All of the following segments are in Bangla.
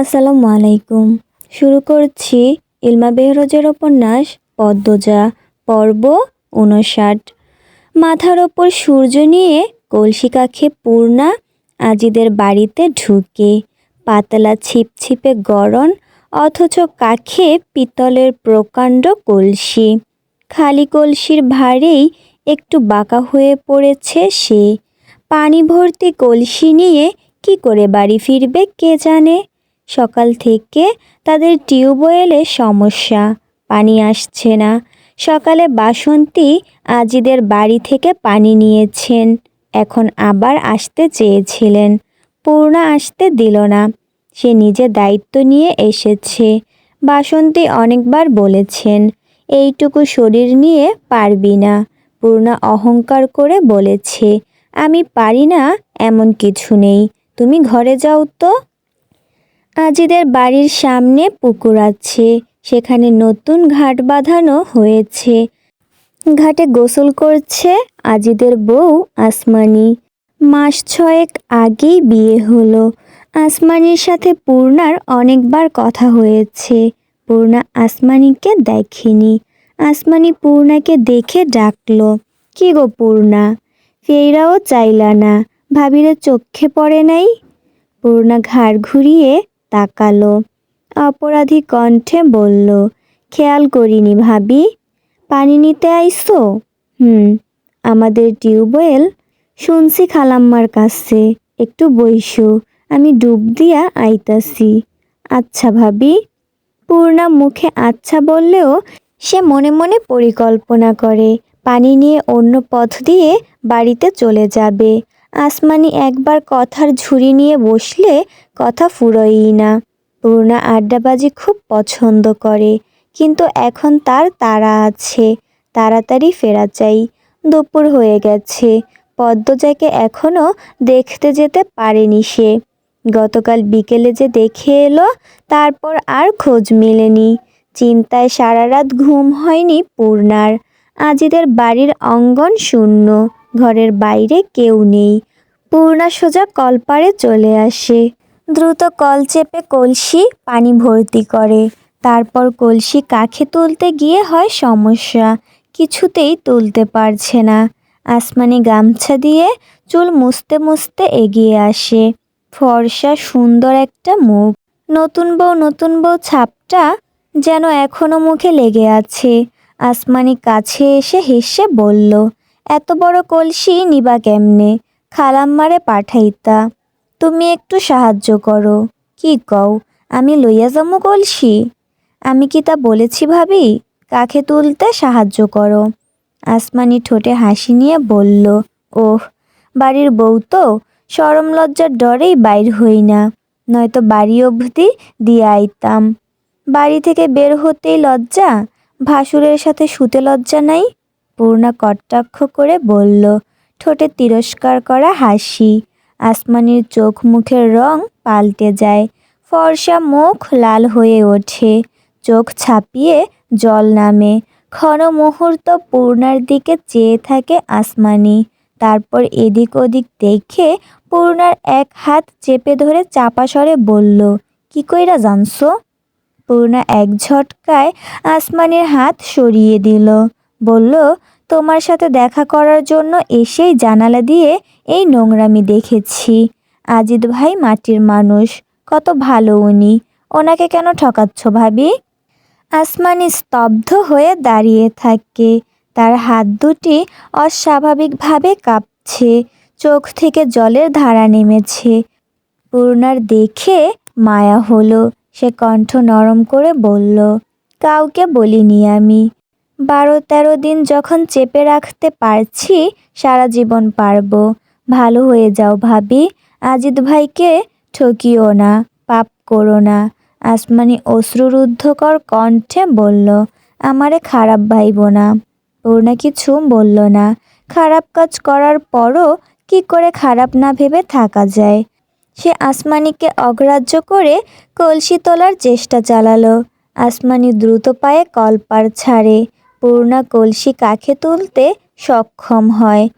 আসসালামু আলাইকুম। শুরু করছি ইলমা বেহরোজের উপন্যাস পদ্মজা, পর্ব উনষাট মাথার ওপর সূর্য নিয়ে কলসি কাখে পূর্ণা আজিদের বাড়িতে ঢুকে। পাতলা ছিপছিপে গরম অথচ কাখে পিতলের প্রকাণ্ড কলসি। খালি কলসির ভারেই একটু বাঁকা হয়ে পড়েছে সে। পানি ভর্তি কলসি নিয়ে কি করে বাড়ি ফিরবে কে জানে? সকাল থেকে তাদের টিউবওয়েলে সমস্যা, পানি আসছে না। সকালে বাসন্তী আজিদের বাড়ি থেকে পানি নিয়েছেন, এখন আবার আসতে চেয়েছিলেন। পূর্ণা আসতে দিল না, সে নিজে দায়িত্ব নিয়ে এসেছে। বাসন্তী অনেকবার বলেছেন, এইটুকু শরীর নিয়ে পারবি না। পূর্ণা অহংকার করে বলেছে, আমি পারি না, এমন কিছু নেই। তুমি ঘরে যাও তো। আজিদের বাড়ির সামনে পুকুর আছে। সেখানে নতুন ঘাট বাঁধানো হয়েছে। ঘাটে গোসল করছে আজিদের বউ আসমানি। মাস ছয়েক আগেই বিয়ে হলো। আসমানির সাথে পূর্ণার অনেকবার কথা হয়েছে। পূর্ণা আসমানিকে দেখেনি। আসমানি পূর্ণাকে দেখে ডাকলো, কি গো পূর্ণা? ফেরাও চাইলা না। ভাবিরে চোখে পড়ে নাই? পূর্ণা ঘাড় ঘুরিয়ে তাকালো। অপরাধী কণ্ঠে বলল, খেয়াল করিনি ভাবি। পানি নিতে আইসো? হুম, আমাদের টিউবওয়েল শুনছি খালাম্মার কাছে। একটু বইসো, আমি ডুব দিয়া আইতাছি। আচ্ছা ভাবি। পূর্ণা মুখে আচ্ছা বললেও সে মনে মনে পরিকল্পনা করে, পানি নিয়ে অন্য পথ দিয়ে বাড়িতে চলে যাবে। আসমানি একবার কথার ঝুড়ি নিয়ে বসলে কথা ফুরোয়ই না। পূর্ণা আড্ডাবাজি খুব পছন্দ করে, কিন্তু এখন তার তাড়া আছে। তাড়াতাড়ি ফেরা চাই। দুপুর হয়ে গেছে। পদ্মজাকে এখনও দেখতে যেতে পারেনি সে। গতকাল বিকেলে যে দেখে এলো, তারপর আর খোঁজ মেলেনি। চিন্তায় সারা রাত ঘুম হয়নি পূর্ণার। আজিদের বাড়ির অঙ্গন শূন্য। ঘরের বাইরে কেউ নেই। পূর্ণা সোজা কলপাড়ে চলে আসে। দ্রুত কল চেপে কলসি পানি ভর্তি করে। তারপর কলসি কাখে তুলতে গিয়ে হয় সমস্যা। কিছুতেই তুলতে পারছে না। আসমানি গামছা দিয়ে চুল মুছতে মুছতে এগিয়ে আসে। ফর্সা, সুন্দর একটা মুখ। নতুন বউ নতুন বউ ছাপটা যেন এখনও মুখে লেগে আছে। আসমানি কাছে এসে হেসে বলল এত বড় কলসি নিবা কেমনে? খালাম্মারে পাঠাইতা। তুমি একটু সাহায্য করো। কি কও, আমি লইয়া যামু কলসি? আমি কি তা বলেছি ভাবি? কাকে তুলতে সাহায্য করো। আসমানি ঠোঁটে হাসি নিয়ে বলল, ওহ, বাড়ির বউ তো, সরম লজ্জার ডরেই বাইর হই না। নয়তো বাড়ি অবধি দিয়ে আইতাম। বাড়ি থেকে বের হতেই লজ্জা? ভাসুরের সাথে শুতে লজ্জা নাই? পূর্ণা কটাক্ষ করে বলল, ঠোঁটে তিরস্কার করা হাসি। আসমানির চোখ মুখের রং পাল্টে যায়। ফর্সা মুখ লাল হয়ে ওঠে। চোখ ছাপিয়ে জল নামে। ক্ষণ মুহূর্ত পূর্ণার দিকে চেয়ে থাকে আসমানি। তারপর এদিক ওদিক দেখে পূর্ণার এক হাত চেপে ধরে চাপা স্বরে বলল, কি কইরা জানছো? পূর্ণা এক ঝটকায় আসমানের হাত সরিয়ে দিল। বলল তোমার সাথে দেখা করার জন্য এসেই জানালা দিয়ে এই নোংরামি দেখেছি। আজিদ ভাই মাটির মানুষ, কত ভালো উনি। ওনাকে কেন ঠকাচ্ছ ভাবি? আসমানি স্তব্ধ হয়ে দাঁড়িয়ে থাকে। তার হাত দুটি অস্বাভাবিকভাবে কাঁপছে। চোখ থেকে জলের ধারা নেমেছে। পূর্ণার দেখে মায়া হলো। সে কণ্ঠ নরম করে বলল, কাউকে বলিনি আমি। বারো তেরো দিন যখন চেপে রাখতে পারছি, সারা জীবন পারব। ভালো হয়ে যাও ভাবি আজিদ ভাইকে ঠকিও না, পাপ করো না। আসমানি অশ্রুরুদ্ধকর কণ্ঠে বলল, আমারে খারাপ ভাইব না। পূর্ণা কিছু বলল না। খারাপ কাজ করার পরও কি করে খারাপ না ভেবে থাকা যায়? সে আসমানিকে অগ্রাহ্য করে কলসি তোলার চেষ্টা চালালো। আসমানি দ্রুত পায়ে কলপার ছাড়ে। পূর্ণা কলসি কাখে তুলতে সক্ষম হয়।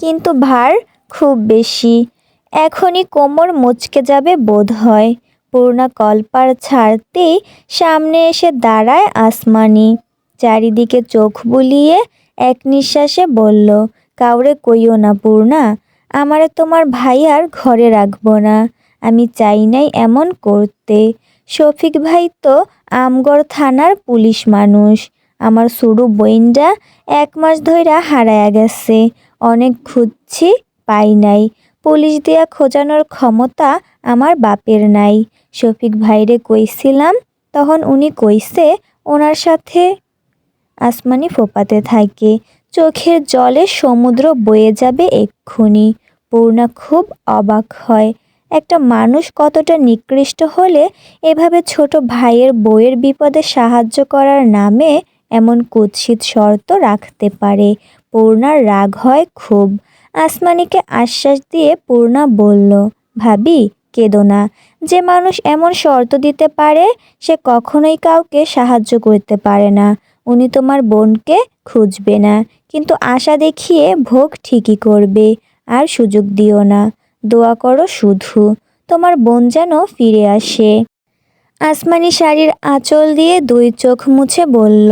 কিন্তু ভার খুব বেশি। এখনই কোমর মুচকে যাবে বোধ হয়। পূর্ণা কলপার ছাড়তেই সামনে এসে দাঁড়ায় আসমানি। চারিদিকে চোখ বুলিয়ে এক নিঃশ্বাসে বলল, কাউরে কইও না পূর্ণা, আমারে তোমার ভাইয়ার ঘরে রাখব না। আমি চাই নাই এমন করতে। শফিক ভাই তো আমগড় থানার পুলিশ মানুষ। আমার সুরু বইনটা এক মাস ধইরা হারায়া গেছে। অনেক খুঁজছি, পাই নাই। পুলিশ দিয়া খোঁজানোর ক্ষমতা আমার বাপের নাই। শফিক ভাইরে কইছিলাম, তখন উনি কইছে, ওনার সাথে আসমানি ফোপাতে থাকে। চোখের জলে সমুদ্র বয়ে যাবে এক্ষুনি। পূর্ণা খুব অবাক হয়। একটা মানুষ কতটা নিকৃষ্ট হলে এভাবে ছোট ভাইয়ের বইয়ের বিপদে সাহায্য করার নামে এমন কুৎসিত শর্ত রাখতে পারে। পূর্ণার রাগ হয় খুব। আসমানিকে আশ্বাস দিয়ে পূর্ণা বলল, ভাবি, কেঁদো না। যে মানুষ এমন শর্ত দিতে পারে, সে কখনোই কাউকে সাহায্য করতে পারে না। উনি তোমার বোনকে খুঁজবে না, কিন্তু আশা দেখিয়ে ভোগ ঠিকই করবে। আর সুযোগ দিও না। দোয়া করো শুধু। তোমার বোন যেন ফিরে আসে। আসমানি শাড়ির আঁচল দিয়ে দুই চোখ মুছে বলল,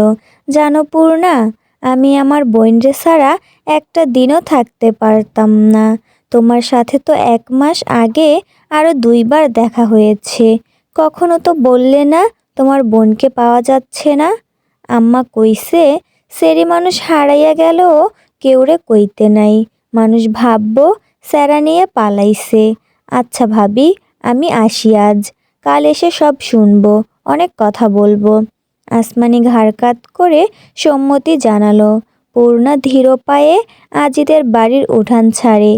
জানো পূর্ণা, আমি আমার বোনরে ছাড়া একটা দিনও থাকতে পারতাম না। তোমার সাথে তো এক মাস আগে আরও দুইবার দেখা হয়েছে। কখনো তো বললে না, তোমার বোনকে পাওয়া যাচ্ছে না। আম্মা কইছে, সেরি মানুষ হারাইয়া গেলেও কেউরে কইতে নাই। মানুষ ভাববো, স্যারা নিয়ে পালাইছে। আচ্ছা ভাবি, আমি আসি আজ। কাল এসে সব শুনব, অনেক কথা বলব। আসমানি ঘাড় কাত করে সম্মতি জানালো, পূর্ণা ধীর পায়ে আজিদের বাড়ির উঠান ছাড়ে।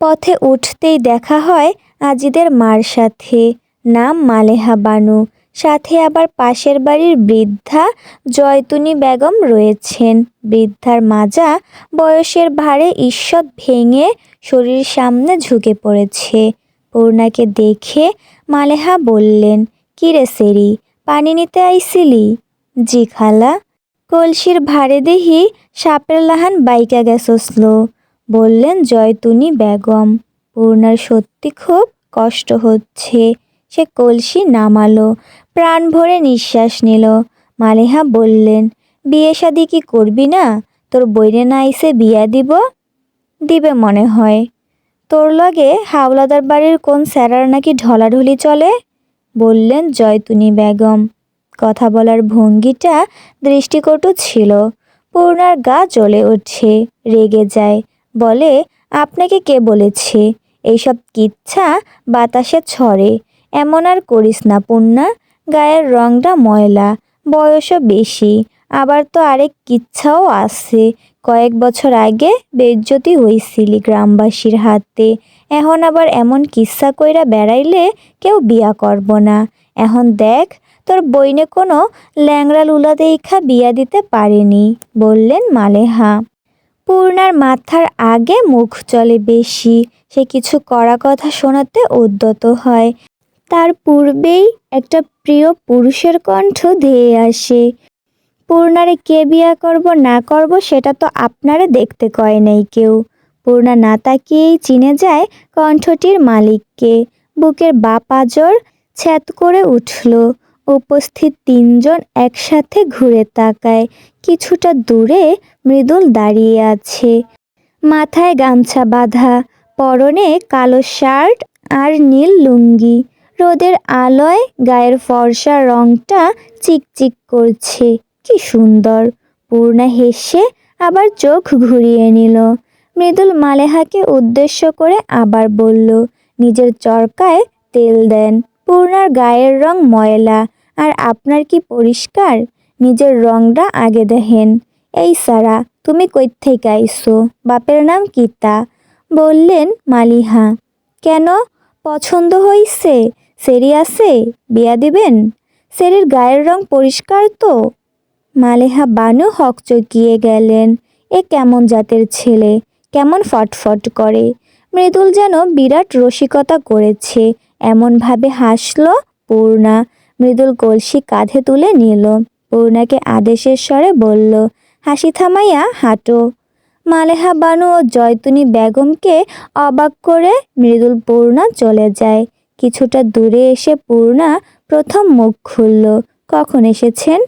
পথে উঠতেই দেখা হয় আজিদের মার সাথে, নাম মালেহা বানু। সাথে আবার পাশের বাড়ির বৃদ্ধা জয়তুনি বেগম রয়েছেন। বৃদ্ধার মাজা বয়সের ভারে ঈষৎ ভেঙে শরীর সামনে ঝুঁকে পড়েছে। পূর্ণাকে দেখে মালেহা বললেন, কিরে সেরি, পানি নিতে আইছিলি? জি খালা, কলসির ভারে দেহি সাপের লাহান বাইকা গেছসলো। বললেন জয়তুনি বেগম। পূর্ণার সত্যি খুব কষ্ট হচ্ছে। সে কলসি নামালো, প্রাণ ভরে নিঃশ্বাস নিল। মালেহা বললেন, বিয়ে শাদি কি করবি না? তোর বইরে না আইসে বিয়া দিব? দিবে মনে হয়। তোর লগে হাওলাদার বাড়ির কোন স্যারার নাকি ঢলাঢলি চলে? বললেন জয়তুনি বেগম। কথা বলার ভঙ্গিটা দৃষ্টিকটু ছিল। পূর্ণার গা জ্বলে উঠছে, রেগে যায়। বলে, আপনাকে কে বলেছে? এইসব কিচ্ছা বাতাসে ছড়ে। এমন আর করিস না পূর্ণা। গায়ের রংটা ময়লা, বয়সও বেশি। আবার তো আরেক কিচ্ছাও আছে। কয়েক বছর আগে বেজ্জতি হইছিলি গ্রামবাসীর হাতে। এখন আবার এমন কিচ্ছা কইরা বেড়াইলে কেউ বিয়া করব না। এখন দেখ, তোর বইনে কোনো ল্যাংড়া লুলা দেখা বিয়া দিতে পারেনি, বললেন মালেহা। পূর্ণার মাথার আগে মুখ চলে বেশি, সে কিছু করা কথা শোনাতে উদ্যত হয়। তার পূর্বেই একটা প্রিয় পুরুষের কণ্ঠ ধেয়ে আসে। পূর্ণারে কে বিয়া করব, না করব, সেটা তো আপনারে দেখতে কয় নাই কেউ। পূর্ণা না তাকিয়েই চিনে যায় কণ্ঠটির মালিককে। বুকের বা পাজর ছ্যাত করে উঠল। উপস্থিত তিনজন একসাথে ঘুরে তাকায়। কিছুটা দূরে মৃদুল দাঁড়িয়ে আছে। মাথায় গামছা বাঁধা, পরনে কালো শার্ট আর নীল লুঙ্গি। রোদের আলোয় গায়ের ফর্সা রংটা চিকচিক করছে। কি সুন্দর। পূর্ণা হেসে আবার চোখ ঘুরিয়ে নিল। মৃদুল মালেহাকে উদ্দেশ্য করে আবার বলল, নিজের চরকায় তেল দেন। পূর্ণার গায়ের রং ময়লা। আর আপনার কি পরিষ্কার? নিজের রংটা আগে দেখেন। এই সারা, তুমি কই থেকে আইসো? বাপের নাম কিতা? বললেন মালিহা। কেন? পছন্দ হইছে? সেরি আছে? বিয়া দিবেন? সেরির গায়ের রং পরিষ্কার তো? মালেহা বানু হক চকিয়ে গেলেন। এ কেমন জাতের ছেলে, কেমন ফটফট করে। মৃদুল যেন বিরাট রসিকতা করেছে, এমনভাবে হাসল পূর্ণা। মৃদুল কলসি কাঁধে তুলে নিল, পূর্ণাকে আদেশের স্বরে বলল, হাসি থামাইয়া হাঁটো। মালেহা বানু ও জয়তুনি বেগমকে অবাক করে মৃদুল পূর্ণা চলে যায়। কিছুটা দূরে এসে পূর্ণা প্রথম মুখ খুলল, কখন এসেছেন?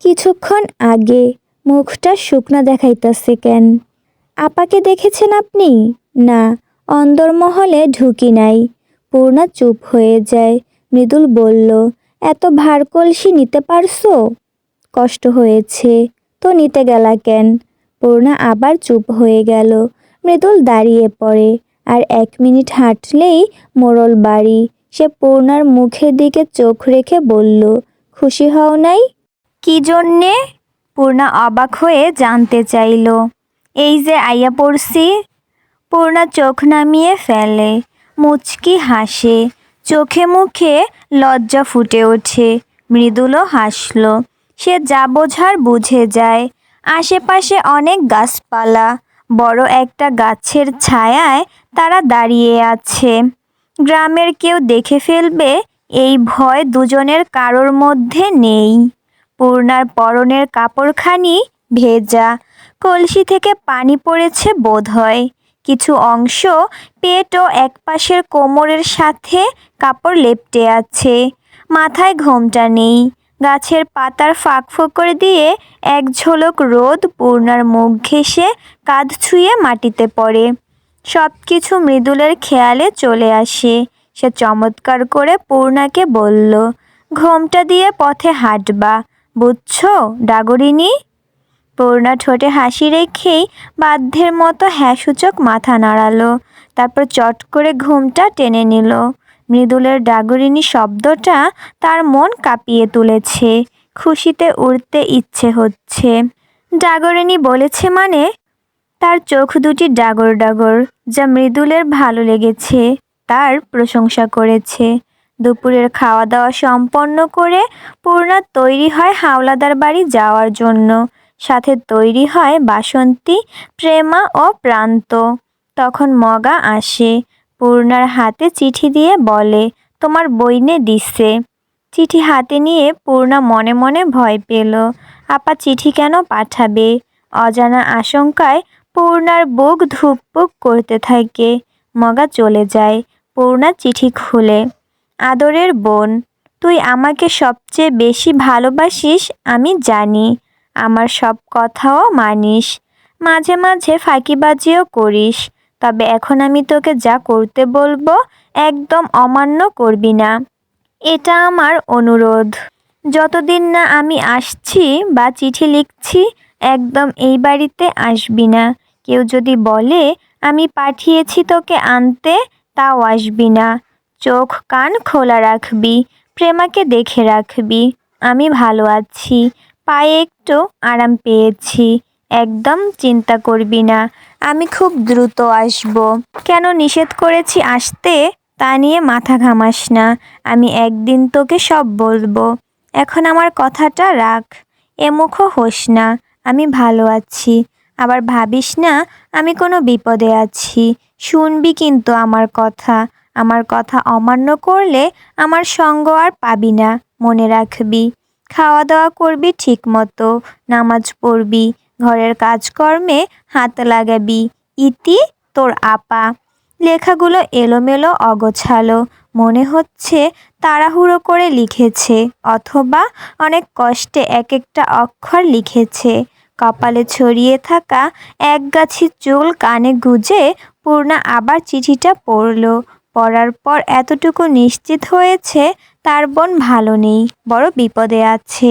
কিছুক্ষণ আগে মুখটা শুকনা দেখাইতাছে কেন? আপাকে দেখেছেন আপনি? না, অন্দরমহলে ঢুকি নাই। পূর্ণা চুপ হয়ে যায়। মৃদুল বলল, এত ভার কলসি নিতে পারছ? কষ্ট হয়েছে। তো নিতে গেলা কেন? পূর্ণা আবার চুপ হয়ে গেল। মৃদুল দাঁড়িয়ে পড়ে আর এক মিনিট হাঁটলেই মোড়ল বাড়ি। সে পূর্ণার মুখের দিকে চোখ রেখে বলল, খুশি হও নাই? কি জন্যে? পূর্ণা অবাক হয়ে জানতে চাইল। এই যে আইয়া পড়ছি। পূর্ণা চোখ নামিয়ে ফেলে। মুচকি হাসে। চোখে মুখে লজ্জা ফুটে ওঠে। মৃদুলও হাসল। সে যা বোঝার বুঝে যায়। আশেপাশে অনেক গাছপালা। বড় একটা গাছের ছায়ায় তারা দাঁড়িয়ে আছে। গ্রামের কেউ দেখে ফেলবে, এই ভয় দুজনের কারোর মধ্যে নেই। পূর্ণার পরনের কাপড়খানি ভেজা। কলসি থেকে পানি পড়েছে বোধ হয়। কিছু অংশ পেট ও একপাশের কোমরের সাথে কাপড় লেপটে আছে। মাথায় ঘোমটা নেই। গাছের পাতার ফাঁক ফোকর দিয়ে এক ঝলক রোদ পূর্ণার মুখ ঘেঁষে কাঁধ ছুঁয়ে মাটিতে পড়ে। সব কিছু মৃদুলের খেয়ালে চলে আসে। সে চমৎকার করে পূর্ণাকে বলল, ঘোমটা দিয়ে পথে হাঁটবা। বুঝছ, ডাগরিনী? পূর্ণা ঠোঁটে হাসি রেখেই বাধ্যের মতো হ্যাঁ সূচক মাথা নাড়ালো, তারপর চট করে ঘুমটা টেনে নিল। মৃদুলের ডাগরিনী শব্দটা তার মন কাঁপিয়ে তুলেছে, খুশিতে উড়তে ইচ্ছে হচ্ছে। ডাগরিনী বলেছে মানে? তার চোখ দুটি ডাগর ডাগর, যা মৃদুলের ভালো লেগেছে, তার প্রশংসা করেছে। দুপুরের খাওয়া দাওয়া সম্পন্ন করে পূর্ণা তৈরি হয় হাওলাদার বাড়ি যাওয়ার জন্য। সাথে তৈরি হয় বাসন্তী, প্রেমা ও প্রান্ত। তখন মগা আসে। পূর্ণার হাতে চিঠি দিয়ে বলে, তোমার বইনে দিচ্ছে চিঠি হাতে নিয়ে পূর্ণা মনে মনে ভয় পেল। আপা চিঠি কেন পাঠাবে? অজানা আশঙ্কায় পূর্ণার বুক ধুকপুক করতে থাকে। মগা চলে যায়। পূর্ণা চিঠি খুলে। আদরের বোন, তুই আমাকে সবচেয়ে বেশি ভালোবাসিস, আমি জানি। আমার সব কথাও মানিস। মাঝে মাঝে ফাঁকিবাজিও করিস। তবে এখন আমি তোকে যা করতে বলব, একদম অমান্য করবি না। এটা আমার অনুরোধ। যতদিন না আমি আসছি বা চিঠি লিখছি, একদম এই বাড়িতে আসবি না। কেউ যদি বলে, আমি পাঠিয়েছি তোকে আনতে তাও আসবি না। চোখ কান খোলা রাখবি, প্রেমাকে দেখে রাখবি, আমি ভালো আছি, পায়ে একটু আরাম পেয়েছি, একদম চিন্তা করবি না, আমি খুব দ্রুত আসব। কেন নিষেধ করেছি আসতে? তা নিয়ে মাথা ঘামাস না, আমি একদিন তোকে সব বলব। এখন আমার কথাটা রাখ এমুখও হোস না, আমি ভালো আছি। আবার ভাবিস না, আমি কোনো বিপদে আছি, শুনবি কিন্তু আমার কথা আমার কথা অমান্য করলে আমার সঙ্গ আর পাবি না, মনে রাখবি। খাওয়া দাওয়া করবি ঠিক মতো নামাজ পড়বি, ঘরের কাজকর্মে হাত লাগাবি। ইতি তোর আপা। লেখাগুলো এলোমেলো অগোছালো, মনে হচ্ছে তাড়াহুড়ো করে লিখেছে, অথবা অনেক কষ্টে এক একটা অক্ষর লিখেছে। কপালে ছড়িয়ে থাকা এক গাছি চুল কানে গুজে পূর্ণা আবার চিঠিটা পড়ল। পড়ার পর এতটুকু নিশ্চিত হয়েছে তার বোন ভালো নেই বড় বিপদে আছে।